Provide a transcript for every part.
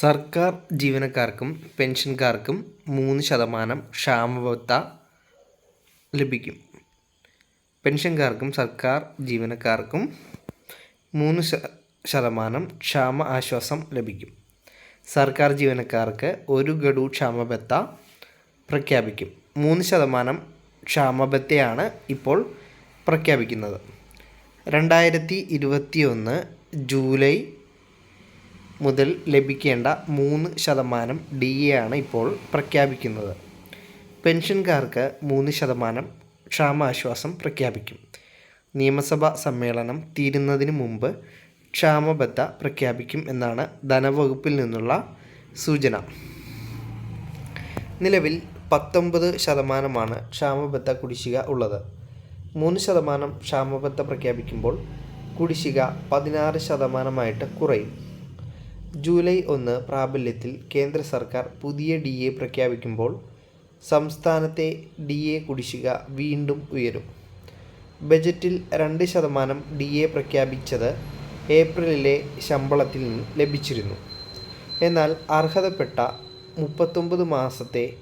സർക്കാർ ജീവനക്കാർക്കും പെൻഷൻകാർക്കും മൂന്ന് ശതമാനം ക്ഷാമബത്ത ലഭിക്കും. പെൻഷൻകാർക്കും സർക്കാർ ജീവനക്കാർക്കും മൂന്ന് ശതമാനം ക്ഷാമ ആശ്വാസം ലഭിക്കും. സർക്കാർ ജീവനക്കാർക്ക് ഒരു ഗഡു ക്ഷാമബത്ത പ്രഖ്യാപിക്കും. മൂന്ന് ശതമാനം ക്ഷാമബത്തയാണ് ഇപ്പോൾ പ്രഖ്യാപിക്കുന്നത്. രണ്ടായിരത്തി ഇരുപത്തി ഒന്ന് ജൂലൈ മുതൽ ലഭിക്കേണ്ട മൂന്ന് ശതമാനം ഡി എ ആണ് ഇപ്പോൾ പ്രഖ്യാപിക്കുന്നത്. പെൻഷൻകാർക്ക് മൂന്ന് ശതമാനം ക്ഷാമാശ്വാസം പ്രഖ്യാപിക്കും. നിയമസഭാ സമ്മേളനം തീരുന്നതിന് മുമ്പ് ക്ഷാമബത്ത പ്രഖ്യാപിക്കും എന്നാണ് ധനവകുപ്പിൽ നിന്നുള്ള സൂചന. നിലവിൽ പത്തൊമ്പത് ശതമാനമാണ് ക്ഷാമബത്ത കുടിശ്ശിക ഉള്ളത്. മൂന്ന് ശതമാനം ക്ഷാമബത്ത പ്രഖ്യാപിക്കുമ്പോൾ കുടിശ്ശിക പതിനാറ് ശതമാനമായിട്ട് കുറയും. ജൂലൈ ഒന്ന് പ്രാബല്യത്തിൽ കേന്ദ്ര സർക്കാർ പുതിയ ഡി എ പ്രഖ്യാപിക്കുമ്പോൾ സംസ്ഥാനത്തെ ഡി എ കുടിശ്ശിക വീണ്ടും ഉയരും. ബജറ്റിൽ രണ്ട് ശതമാനം ഡി എ പ്രഖ്യാപിച്ചത് ഏപ്രിലിലെ ശമ്പളത്തിൽ നിന്ന് ലഭിച്ചിരുന്നു. എന്നാൽ അർഹതപ്പെട്ട മുപ്പത്തൊമ്പത് മാസത്തെ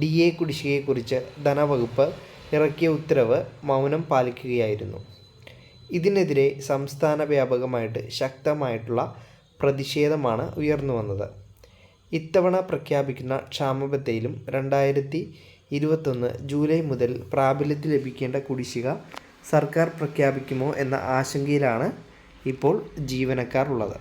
ഡി എ കുടിശ്ശികയെക്കുറിച്ച് ധനവകുപ്പ് ഇറക്കിയ ഉത്തരവ് മൗനം പാലിക്കുകയായിരുന്നു. ഇതിനെതിരെ സംസ്ഥാന വ്യാപകമായിട്ട് ശക്തമായിട്ടുള്ള പ്രതിഷേധമാണ് ഉയർന്നു വന്നത്. ഇത്തവണ പ്രഖ്യാപിക്കുന്ന ക്ഷാമബത്തയിലും രണ്ടായിരത്തി ഇരുപത്തൊന്ന് ജൂലൈ മുതൽ പ്രാബല്യത്തിൽ ലഭിക്കേണ്ട കുടിശ്ശിക സർക്കാർ പ്രഖ്യാപിക്കുമോ എന്ന ആശങ്കയിലാണ് ഇപ്പോൾ ജീവനക്കാർ ഉള്ളത്.